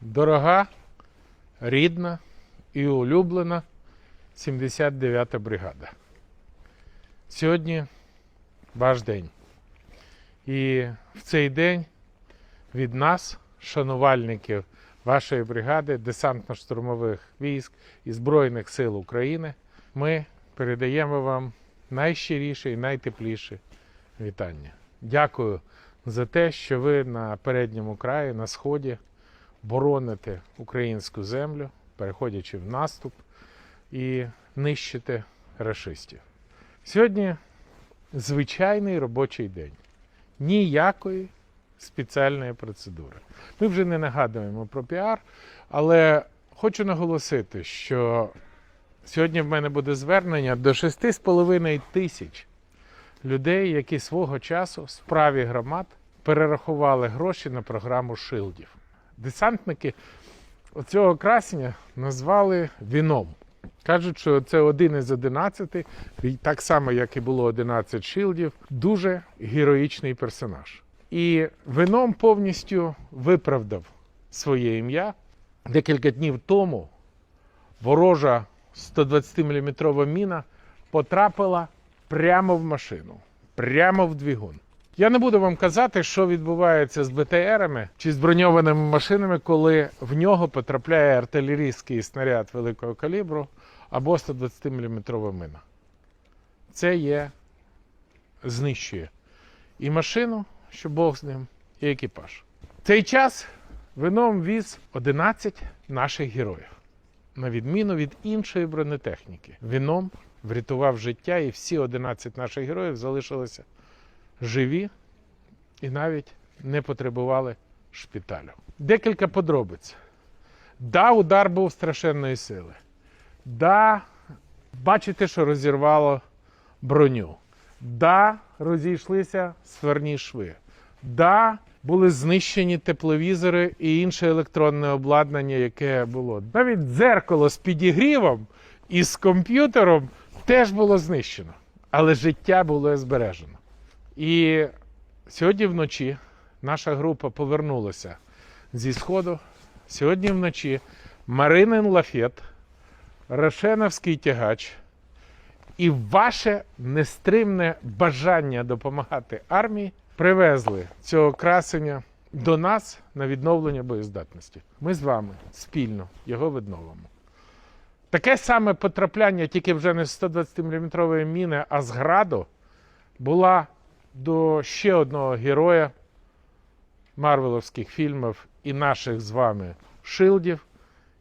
Дорога, рідна і улюблена 79-та бригада. Сьогодні ваш день. І в цей день від нас, шанувальників вашої бригади, десантно-штурмових військ і Збройних сил України, ми передаємо вам найщиріше і найтепліше вітання. Дякую за те, що ви на передньому краї, на сході, бороните українську землю, переходячи в наступ і нищите рашистів. Сьогодні звичайний робочий день. Ніякої спеціальної процедури. Ми вже не нагадуємо про піар, але хочу наголосити, що сьогодні в мене буде звернення до 6,5 тисяч людей, які свого часу в справі громад перерахували гроші на програму шилдів. Десантники оцього красення назвали віном. Кажуть, що це один із 11, так само, як і було 11 шилдів, дуже героїчний персонаж. І вином повністю виправдав своє ім'я. Декілька днів тому ворожа 120-мм міна потрапила прямо в машину, прямо в двигун. Я не буду вам казати, що відбувається з БТРами чи з броньованими машинами, коли в нього потрапляє артилерійський снаряд великого калібру або 120-мм мина. Це є знищує і машину, що Бог з ним, і екіпаж. В цей час вином віз 11 наших героїв. На відміну від іншої бронетехніки. Віном врятував життя, і всі 11 наших героїв залишилися живі і навіть не потребували шпиталю. Декілька подробиць. Да, удар був страшенної сили. Да, бачите, що розірвало броню. Да, розійшлися сварні шви. Да, були знищені тепловізори і інше електронне обладнання, яке було. Навіть дзеркало з підігрівом і з комп'ютером теж було знищено. Але життя було збережено. І сьогодні вночі наша група повернулася зі сходу. Сьогодні вночі Маринин Лафет, Рошеновський тягач і ваше нестримне бажання допомагати армії привезли цього красення до нас на відновлення боєздатності. Ми з вами спільно його відновимо. Таке саме потрапляння, тільки вже не з 120-мм міни, а з граду, була до ще одного героя марвеловських фільмів і наших з вами шилдів.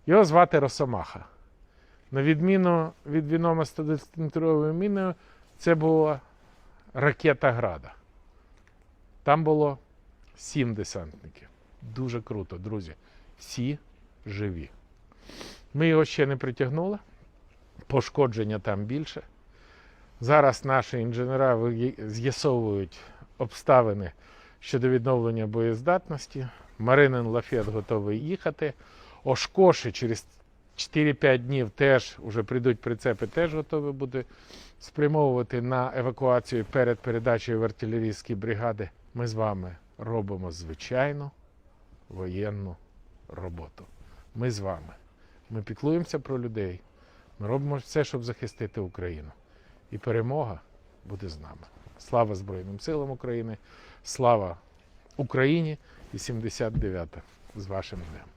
Його звати Росомаха. На відміну від вінома 120-метровою міною, це була ракета Града. Там було сім десантників. Дуже круто, друзі. Всі живі. Ми його ще не притягнули. Пошкодження там більше. Зараз наші інженера з'ясовують обставини щодо відновлення боєздатності. Маринин Лафет готовий їхати. Ошкоші через 4-5 днів теж вже прийдуть прицепи, теж готові буде спрямовувати на евакуацію перед передачею в артилерійські бригади. Ми з вами робимо звичайну воєнну роботу. Ми з вами. Ми піклуємося про людей. Ми робимо все, щоб захистити Україну. І перемога буде з нами. Слава Збройним силам України, слава Україні і 79 з вашим днем.